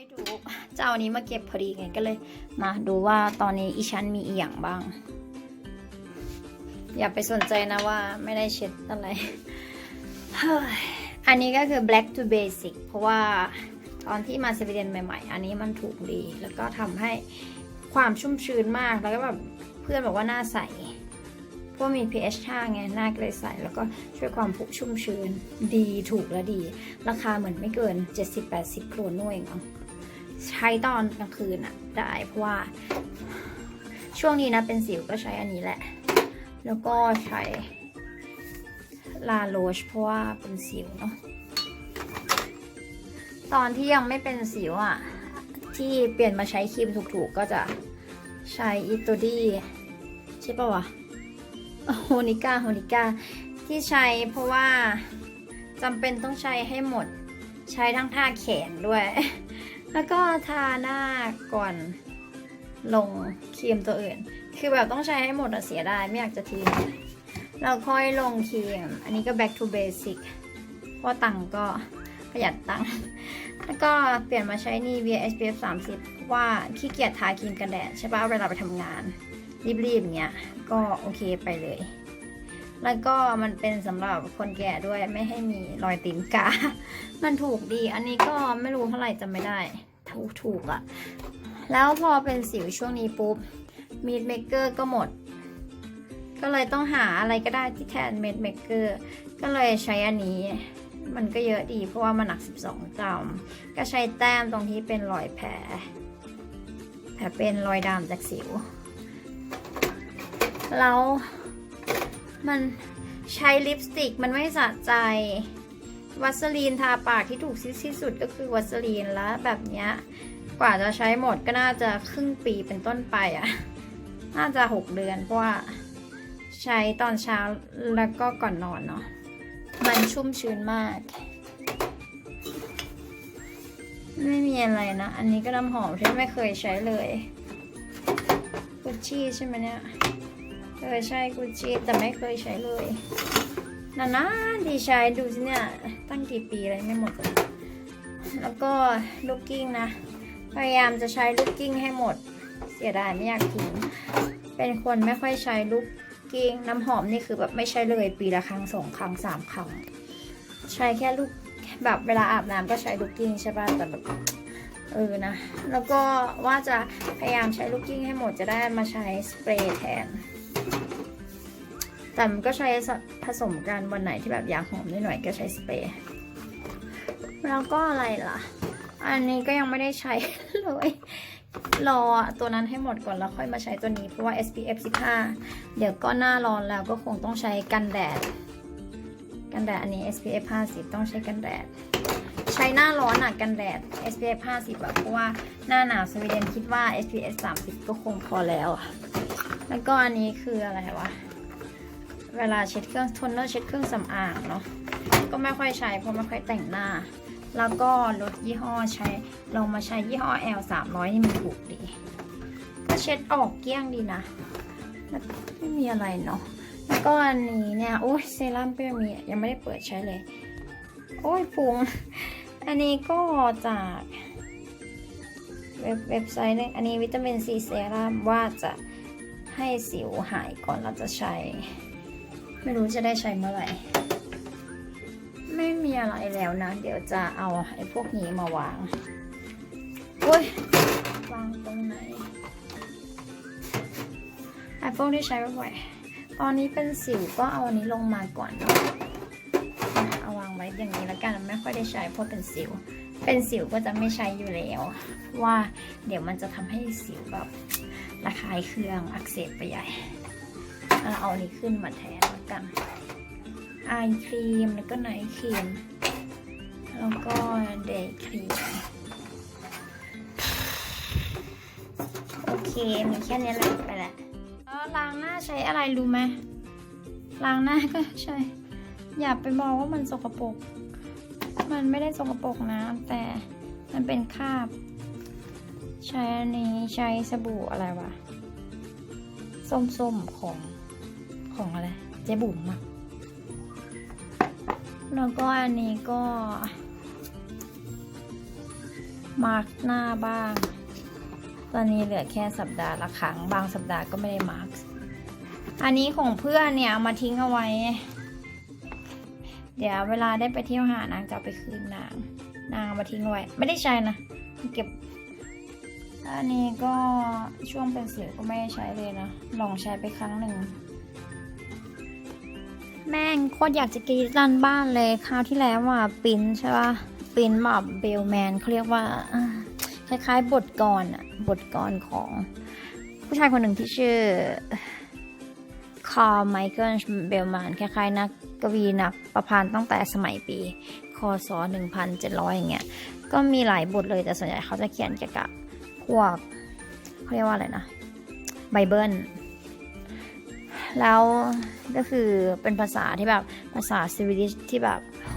ได้ดูเจ้านี้มาเก็บพอดีไงก็เลย มาดูว่าตอนนี้อีชั้นมีอีหยังบ้าง อย่าไปสนใจนะว่าไม่ได้เช็ดอะไร อันนี้ก็คือ black to basic เพราะว่าตอนที่มาสวีเดนใหม่ๆ อันนี้มันถูกดี แล้วก็ทำให้ความชุ่มชื้นมาก แล้วก็แบบเพื่อนบอกว่าหน้าใสเพราะมี pH 5ไง หน้าก็เลยใส แล้วก็ช่วยความผุชุ่มชื้น ดีถูกและดี ราคาเหมือนไม่เกิน 70-80โครนนู่นเองมั้ง ใช้ตอนกลางคืนอะได้เพราะว่า ช่วงนี้นะเป็นสิวก็ใช้อันนี้แหละ แล้วก็ใช้ลาโรชเพราะว่าเป็นสิวเนาะตอนที่ยังไม่เป็นสิวอะที่เปลี่ยนมาใช้ครีมถูกๆก็จะใช้อิต o ดี้ใช่ปะวะโฮนิก้าโฮนิก้าที่ใช้เพราะว่าจำเป็นต้องใช้ให้หมด ใช้ทั้งท่าแขนด้วย แล้วก็ทาหน้าก่อนลงครีมตัวอื่น คือแบบต้องใช้ให้หมดอะเสียดายไม่อยากจะทิ้งแล้วค่อยลงครีม อันนี้ก็ back to basic เพราะตังก็ประหยัดตังแล้วก็เปลี่ยนมาใช้ Nivea SPF 30เพราะว่าขี้เกียจทาครีมกันแดดใช่ปะเวลาไปทำงาน รีบๆอย่างเงี้ย ก็โอเคไปเลย แล้วก็มันเป็นสำหรับคนแก่ด้วยไม่ให้มีรอยตีนกา มันถูกดี อันนี้ก็ไม่รู้เท่าไหร่จำไม่ได้ ถูกถูกอะแล้วพอเป็นสิวช่วงนี้ปุ๊บมีดเมกเกอร์ก็หมด ก็เลยต้องหาอะไรก็ได้ที่แทนเมดเมกเกอร์ก็เลยใช้อันนี้ มันก็เยอะดีเพราะว่ามันหนัก 12 กรัม ก็ใช้แต้มตรงที่เป็นรอยแผล แผลเป็นรอยดำจากสิว แล้ว มันใช้ลิปสติกมันไม่สะใจ วัสลีนทาปากที่ถูกที่สุดก็คือวัสลีนแล้วแบบเนี้ยกว่าจะใช้หมดก็น่าจะครึ่งปีเป็นต้นไปอะ่ะ น่าจะ6เดือนเพราะว่าใช้ตอนเช้าแล้วก็ก่อนนอนเนาะ มันชุ่มชื้นมาก ไม่มีอะไรนะ อันนี้ก็น้ำหอมที่ไม่เคยใช้เลยกุชชี่ใช่ไหมเนี่ย เออใช่กุชชี่แต่ไม่เคยใช้เลยนานๆดีใช้ดูสิเนี่ย ตั้งกี่ปีอะไรไม่หมด แล้วก็ลูกกิ้งนะ พยายามจะใช้ลูกกิ้งให้หมด เสียดายไม่อยากทิ้งเป็นคนไม่ค่อยใช้ลูกกิ้งน้ำหอมนี่คือแบบไม่ใช่เลยปีละครั้งสองครั้งสามครั้ง ใช้แค่ลูกแบบเวลาอาบน้ำก็ใช้ลูกกิ้งใช่ป่ะแต่แบบเออนะ แล้วก็ว่าจะพยายามใช้ลูกกิ้งให้หมดจะได้มาใช้สเปรย์แทน แต่มันก็ใช้ผสมกันวันไหนที่แบบอยากหอมนิดหน่อยก็ใช้สเปรย์แล้วก็อะไรล่ะ อันนี้ก็ยังไม่ได้ใช้เลยรอตัวนั้นให้หมดก่อนแล้วค่อยมาใช้ตัวนี้เพราะว่า SPF 15 เดี๋ยวก็หน้าร้อนแล้วก็คงต้องใช้กันแดด กันแดดอันนี้ SPF 50 ต้องใช้กันแดด ใช้หน้าร้อนอะกันแดด SPF 50แบบเพราะว่าหน้าหนาวสวีเดนคิดว่า SPF 30 ก็คงพอแล้ว แล้วก็อันนี้คืออะไรวะ เวลาเช็ดเครื่องโทนเนอร์เช็ดเครื่องสำอางเนาะก็ไม่ค่อยใช้เพราะไม่ค่อยแต่งหน้า แล้วก็ลดยี่ห้อใช้ลองมาใช้ยี่ห้อ L 300นี่มันถูกดี ก็เช็ดออกเกลี้ยงดีนะไม่มีอะไรเนาะแล้วก็อันนี้เนี่ยโอ้ยเซรั่มก็ยังมียังไม่ได้เปิดใช้เลย โอ้ยพุงอันนี้ก็จากเว็บเว็บไซต์เนี่ยอันนี้วิตามินซีเซรั่มว่าจะให้สิวหายก่อนเราจะใช้ ไม่รู้จะได้ใช้เมื่อไหร่ ไม่มีอะไรแล้วนะ เดี๋ยวจะเอาไอ้พวกนี้มาวางโอ้ยวางตรงไหนไอ้พวกที่ใช้บ่อยตอนนี้เป็นสิวก็เอาอันนี้ลงมาก่อนเนาะเอาวางไว้อย่างนี้แล้วกันไม่ค่อยได้ใช้เพราะเป็นสิว เป็นสิวก็จะไม่ใช้อยู่แล้วว่าเดี๋ยวมันจะทำให้สิวแบบระคายเคืองอักเสบไปใหญ่ เอาเอาอันนี้ขึ้นมาแทน กันไอครีมแล้วก็ไนท์ครีม แล้วก็เดย์ครีม โอเค มีแค่นี้แหละไปแหละแล้วล้างหน้าใช้อะไรรู้ไหมล้างหน้าก็ใช่อย่าไปมองว่ามันสกปรกมันไม่ได้สกปรกนะ แต่มันเป็นคราบ ใช้อันนี้ใช้สบู่อะไรวะ ส้มๆของของอะไร เจ๊บุ๋มอะแล้วก็อันนี้ก็ มาร์กหน้าบ้าง ตอนนี้เหลือแค่สัปดาห์ละครั้ง บางสัปดาห์ก็ไม่ได้มาร์กอันนี้ของเพื่อนเนี่ยเอามาทิ้งเอาไว้ เดี๋ยวเวลาได้ไปเที่ยวหานางจะไปคืนนาง นางเอามาทิ้งไว้ ไม่ได้ใช้นะ เก็บ อันนี้ก็ช่วงเป็นสิวก็ไม่ได้ใช้เลยนะ ลองใช้ไปครั้งหนึ่ง แม่งโคตรอยากจะกรีดรันบ้านเลยคราวที่แล้วอะปินใช่ปะปินแบบเบลแมนเขาเรียกว่าคล้ายๆ บทกรอะบทกรของ ผู้ชายคนหนึ่งที่ชื่อคาร์ไมเคิลเบลแมนคล้ายๆ นักกวีนักประพันธ์ตั้งแต่สมัยปี คศ 1700 อย่างเงี้ยก็มีหลายบทเลยแต่ส่วนใหญ่เขาจะเขียนเกี่ยวกับพวกเขาเรียกว่าอะไรนะไบเบิล แล้วก็คือเป็นภาษาที่แบบภาษาสวีดิชที่แบบโห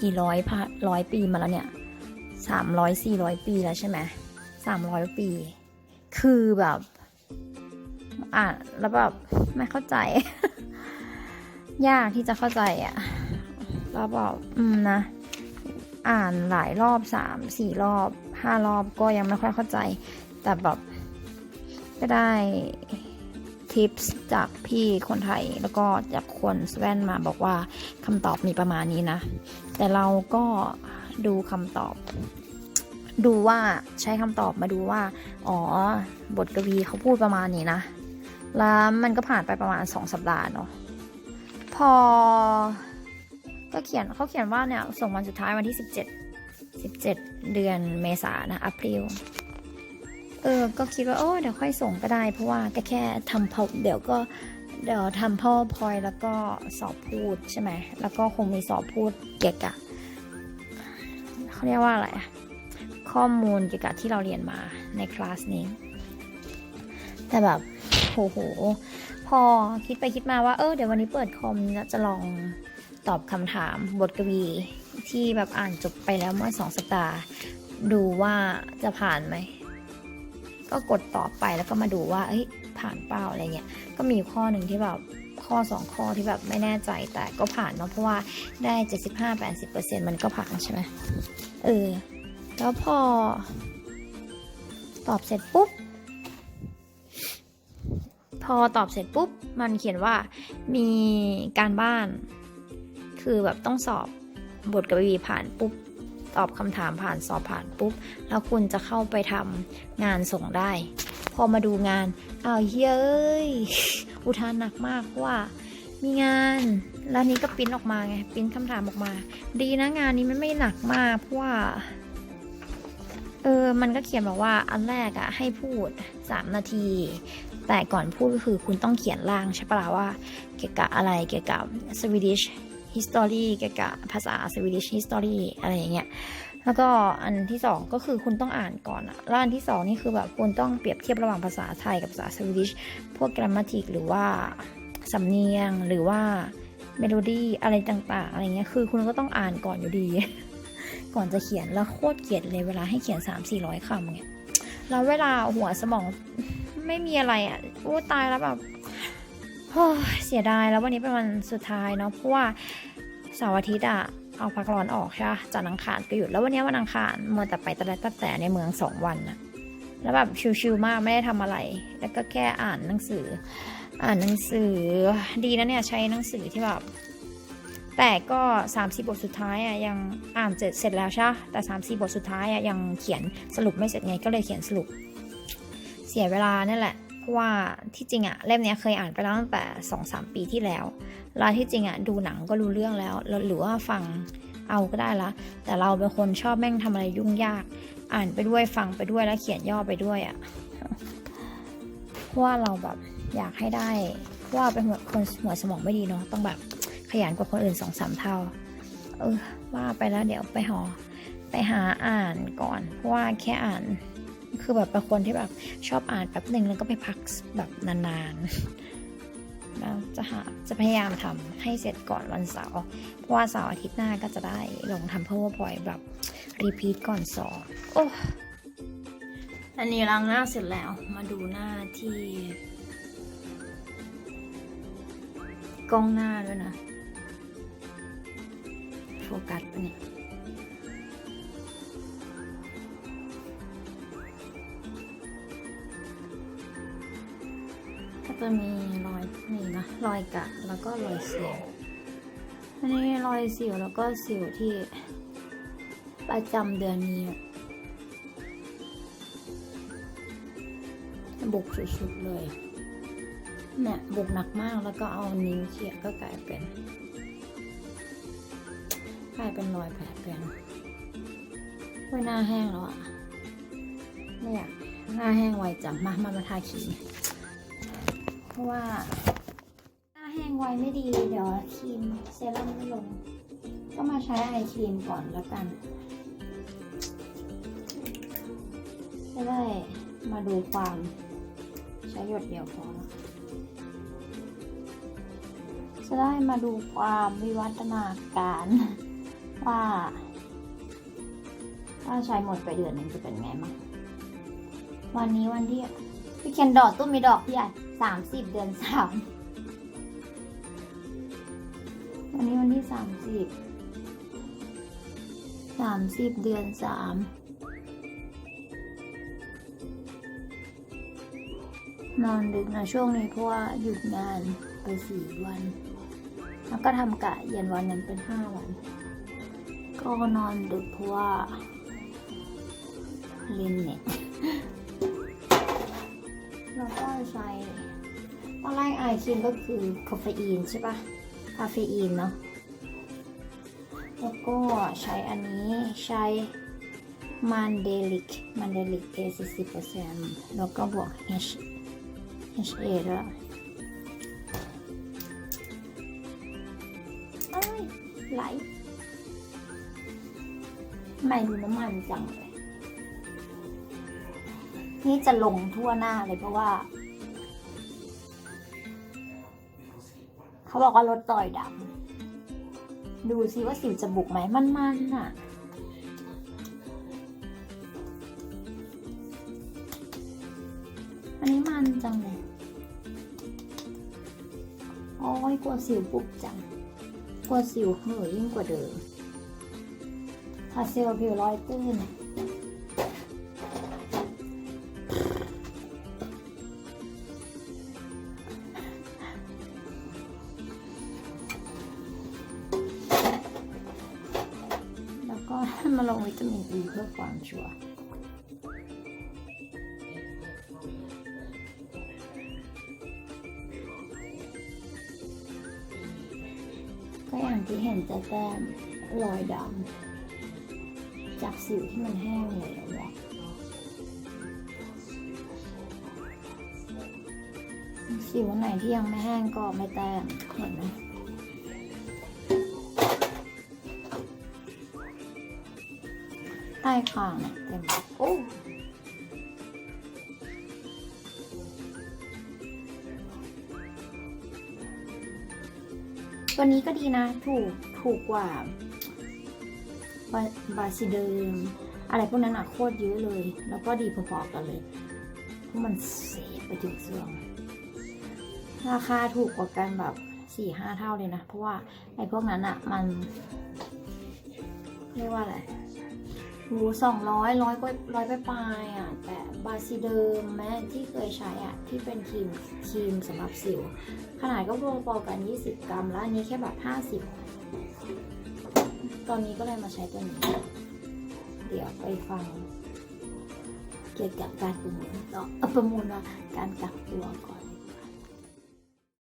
กี่ร้อยพะร้อยปีมาแล้วเนี่ยสามร้อยสี่ร้อยปีแล้วใช่ไหมสามร้อยปี คือแบบอ่านแล้วแบบไม่เข้าใจ ยากที่จะเข้าใจอะ่ะแล้วแบบอืมนะ อ่านหลายรอบสามสี่รอบห้ารอบก็ยังไม่ค่อยเข้าใจ แต่แบบก็ได้ ทิปส์จากพี่คนไทยแล้วก็จากคนสแวนมาบอกว่าคำตอบมีประมาณนี้นะ แต่เราก็ดูคำตอบ ดูว่าใช้คำตอบมาดูว่า อ๋อ บทกวีเขาพูดประมาณนี้นะ แล้วมันก็ผ่านไปประมาณสองสัปดาห์เนาะพอ ก็เขียนเขาเขียนว่าเนี่ย ส่งวันสุดท้ายวันที่ 17 17 เดือนเมษายนนะอัพริล เออ ก็คิดว่าโอ้เดี๋ยวค่อยส่งก็ได้ เพราะว่าก็แค่ทำพอเดี๋ยวก็เดี๋ยวทำพ่อพอยแล้วก็สอบพูดใช่ไหม แล้วก็คงมีสอบพูดเกี่ยวกับเขาเรียกว่าอะไรข้อมูลเกี่ยวกับที่เราเรียนมาในคลาสนี้ แต่แบบโหโห พอคิดไปคิดมาว่า เออ เดี๋ยววันนี้เปิดคอมแล้วจะลองตอบคำถามบทกวีที่แบบอ่านจบไปแล้วเมื่อสองสัปดาห์ดูว่าจะผ่านไหม ก็กดตอบไปแล้วก็มาดูว่าเอ้ยผ่านเปล่าอะไรเงี้ยก็มีข้อหนึ่งที่แบบข้อสองข้อที่แบบไม่แน่ใจแต่ก็ผ่านเนาะเพราะว่าได้ 75-80%มันก็ผ่านใช่ไหมเออ แล้วพอ ตอบเสร็จปุ๊บ พอตอบเสร็จปุ๊บ มันเขียนว่ามีการบ้าน คือแบบต้องสอบบทกวีผ่านปุ๊บ ตอบคำถามผ่านสอบผ่านปุ๊บ แล้วคุณจะเข้าไปทำงานส่งได้ พอมาดูงานอ้าวเฮ้ย อุทานหนักมากเพราะว่า มีงาน แล้วนี้ก็ปิ้นออกมาไง ปิ้นคำถามออกมา ดีนะงานนี้มันไม่หนักมากเพราะว่าเออ มันก็เขียนบอกว่าอันแรกอะให้พูด 3 นาที แต่ก่อนพูดก็คือคุณต้องเขียนร่างใช่ปะล่ะว่า เกี่ยวกับอะไรเกี่ยวกับ Swedish history เกี่ยวกับภาษา Swedish history อะไรอย่างเงี้ยแล้วก็อันที่สองก็คือคุณต้องอ่านก่อนอะแล้วอันที่สองนี่คือแบบคุณต้องเปรียบเทียบระหว่างภาษาไทยกับภาษา Swedish พวก grammatic หรือว่าสำเนียงหรือว่าเมโลดี้อะไรต่างๆอะไรเงี้ยคือคุณก็ต้องอ่านก่อนอยู่ดี ก่อนจะเขียนแล้วโคตรเกลียดเลยเวลาให้เขียน 3 4 0 0คำเนี่ยแล้วเวลาหัวสมองไม่มีอะไรอะโอ้ตายแล้วแบบ เสียดายแล้ววันนี้เป็นวันสุดท้ายเนาะเพราะว่าเสาร์อาทิตย์อะเอาพักร้อนออกใช่ปะจันทร์อังคารก็หยุดแล้ววันนี้วันอังคารมัวแต่ไปตะแลตัดแต่ในเมืองสองวันนะแล้วแบบชิลๆมากไม่ได้ทำอะไร แล้วก็แค่อ่านหนังสือ อ่านหนังสือดีนะเนี่ยใช้หนังสือที่แบบแต่ก็3ามสี่บทสุดท้ายอะยังอ่านเสร็จเสร็จแล้วใช่ปะแต่3ามสี่บทสุดท้ายอะยังเขียนสรุปไม่เสร็จไงก็เลยเขียนสรุป เสียเวลานั่นแหละ เพราะว่าที่จริงอะเล่มนี้เคยอ่านไปแล้วตั้งแต่2องสามปีที่แล้วแล้วที่จริงอะดูหนังก็รู้เรื่องแล้วแล้วหรือว่าฟังเอาก็ได้ละ แต่เราเป็นคนชอบแม่งทำอะไรยุ่งยาก อ่านไปด้วยฟังไปด้วยแล้วเขียนย่อไปด้วยอะเพราะว่าเราแบบอยากให้ได้เพราะว่าเป็นคนหัวสมองไม่ดีเนาะต้องแบบขยันกว่าคนอื่นสองสามเท่า เออว่าไปแล้วเดี๋ยวไปหอ ไปหาอ่านก่อน เพราะว่าแค่อ่าน คือแบบเป็นคนที่แบบชอบอ่านแป๊บหนึ่งแล้วก็ไปพักแบบนานๆแล้วจะหาจะพยายามทำให้เสร็จก่อนวันเสาร์เพราะว่าเสาร์อาทิตย์หน้าก็จะได้ลงทำ powerpoint แบบรีพีทก่อนสอบโอ้อันนี้ล้างหน้าเสร็จแล้วมาดูหน้าที่กล้องหน้าด้วยนะ โฟกัสปะเนี่ย จะมีรอยนี่นะรอยกะแล้วก็รอยสิวอันนี้รอยสิวแล้วก็สิวที่ประจำเดือนนี้บุกสุดๆเลยเนี่ยบุกหนักมากแล้วก็เอานิ้วเขี่ยก็กลายเป็นกลายเป็นรอยแผลเป็นเว้ยหน้าแห้งแล้วอะไม่อยากหน้าแห้งไวจังมามามาทาครีม ราะว่าหน้าแห้งไวไม่ดี เดี๋ยวครีมเซรั่มไม่ลง ก็มาใช้ไอครีมก่อนแล้วกันจะได้มาดูความใช้หยดเดียวพอแล้วจะได้มาดูความวิวัฒนาการว่าถ้าใช้หมดไปเดือนหนึ่งจะเป็นไงมั้งวันนี้วันที่พี่เคนดอกตุ้มมีดอกพี่ใหญ่ สามสิบเดือนสามวันนี้วันที่สามสิบสามสิบเดือนสามนอนดึกนะช่วงนี้เพราะว่าหยุดงานไปสี่วัน แล้วก็ทำกะเย็นวันนึ่งเป็นห้าวัน ก็นอนดึกเพราะว่าเล่นเน็ต ล้วก็ใช้ตอนแรกไอคินก็คือคาเฟอีนใช่ปะคาเฟอีนเนาะแล้วก็ใช้อันนี้ใช้มันเดลิกมันเดลิก A 40%แล้วก็บวก H HA ด้วยเอ้ยไหลไม่ดูน้ำมันจังเลย นี่จะลงทั่วหน้าเลยเพราะว่า เขาบอกว่าลดรอยดำดูซิว่าสิวจะบุกไหมมันมันๆอะอันนี้มันจังเลยโอ้ยกลัวสิวบุกจัง กลัวสิวเห่อยิ่งกว่าเดิมพาเซลผิวรอยตื้น ชัวร์ก็อย่างที่เห็นจะแต้มรอยดำจากสิวที่มันแห้งเลยอะวะสิวไหนที่ยังไม่แห้งก็ไม่แต้มเห็นไหม ใต้คางเนี่ยเต็มโอ้ตัวนี้ก็ดีนะ ถูก ถูกกว่าบาบาซิเดิม อะไรพวกนั้นอะโคตรเยอะเลย แล้วก็ดีพอๆกันเลยเพราะมันเสียไปถึงเสื่องราคาถูกกว่ากันแบบสี่ห้าเท่าเลยนะ เพราะว่าไอ้พวกนั้นอะมันเรียกว่าอะไร รูสองร้อยร้อยก็ร้อยไปปลายๆอะแต่บาซิเดิมแม้ที่เคยใช้อะ ที่เป็นครีมครีมสำหรับสิว ขนาดก็พอๆกัน 20 กรัม แล้วอันนี้แค่แบบ 50 ตอนนี้ก็เลยมาใช้ตัวนี้ เดี๋ยวไปฟัง เกี่ยวกับการประมูลต่อเอ่อประมูลว่าการกักตัวของ